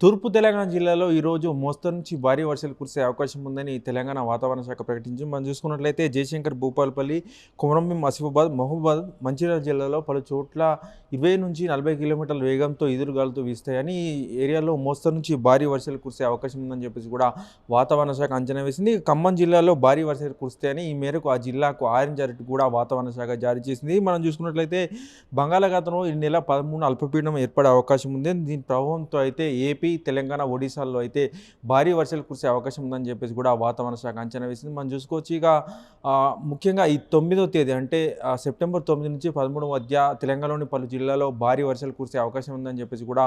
తూర్పు తెలంగాణ జిల్లాలో ఈరోజు మోస్తరు నుంచి భారీ వర్షాలు కురిసే అవకాశం ఉందని తెలంగాణ వాతావరణ శాఖ ప్రకటించింది. మనం చూసుకున్నట్లయితే జయశంకర్ భూపాలపల్లి కుమరంభీం ఆసిఫాబాద్ మహబూబాద్ మంచిర్యాల జిల్లాలో పలు చోట్ల ఇరవై నుంచి నలభై కిలోమీటర్ల వేగంతో ఎదురుగాలతో వీస్తాయని ఈ ఏరియాలో మోస్తరు నుంచి భారీ వర్షాలు కురిసే అవకాశం ఉందని చెప్పేసి కూడా వాతావరణ శాఖ అంచనా వేసింది. ఖమ్మం జిల్లాలో భారీ వర్షాలు కురుస్తాయని ఈ మేరకు ఆ జిల్లాకు ఆరెంజ్ అలర్ట్ కూడా వాతావరణ శాఖ జారీ చేసింది. మనం చూసుకున్నట్లయితే బంగాళాఖాతంలో ఈ నెల పదమూడు అల్పపీడనం ఏర్పడే అవకాశం ఉంది. దీని ప్రభావంతో అయితే ఏపీ తెలంగాణ ఒడిశాల్లో అయితే భారీ వర్షాలు కురిసే అవకాశం ఉందని చెప్పేసి కూడా వాతావరణ శాఖ అంచనా వేసింది. మనం చూసుకోవచ్చు ఇక ముఖ్యంగా ఈ తొమ్మిదో తేదీ అంటే సెప్టెంబర్ తొమ్మిది నుంచి పదమూడు మధ్య తెలంగాణలోని పలు జిల్లాలో భారీ వర్షాలు కురిసే అవకాశం ఉందని చెప్పేసి కూడా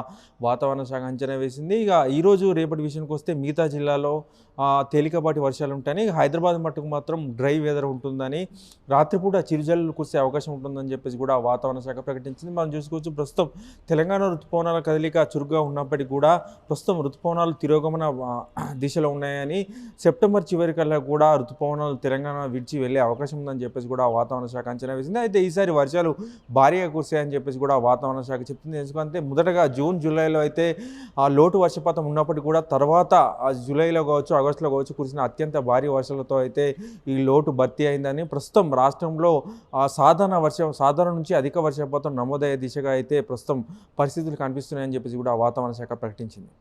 వాతావరణ శాఖ అంచనా వేసింది. ఇక ఈరోజు రేపటి విషయానికి వస్తే మిగతా జిల్లాలో తేలికపాటి వర్షాలు ఉంటాయని హైదరాబాద్ మట్టుకు మాత్రం డ్రై వెదర్ ఉంటుందని రాత్రిపూట చిరుజల్లు కురిసే అవకాశం ఉంటుందని చెప్పేసి కూడా వాతావరణ శాఖ ప్రకటించింది. మనం చూసుకోవచ్చు ప్రస్తుతం తెలంగాణ ఋతుపవనాల కదలిక చురుగ్గా ఉన్నప్పటికీ కూడా ప్రస్తుతం ఋతుపవనాలు తిరోగమన దిశలో ఉన్నాయని సెప్టెంబర్ చివరి కల్లా కూడా ఋతుపవనాలు తెలంగాణ విడిచి వెళ్ళే అవకాశం ఉందని చెప్పేసి కూడా వాతావరణ శాఖ అంచనా వేసింది. అయితే ఈసారి వర్షాలు భారీగా కురిసాయని చెప్పేసి కూడా వాతావరణ శాఖ చెప్తుంది. ఎందుకంటే మొదటగా జూన్ జూలైలో అయితే ఆ లోటు వర్షపాతం ఉన్నప్పటికీ కూడా తర్వాత ఆ జూలైలో కావచ్చు ఆగస్టులో కావచ్చు కురిసిన అత్యంత భారీ వర్షాలతో అయితే ఈ లోటు భర్తీ అయిందని ప్రస్తుతం రాష్ట్రంలో ఆ సాధారణ వర్షం సాధారణ నుంచి అధిక వర్షపాతం నమోదయ్యే దిశగా అయితే ప్రస్తుతం పరిస్థితులు కనిపిస్తున్నాయని చెప్పేసి కూడా వాతావరణ శాఖ ప్రకటించింది. için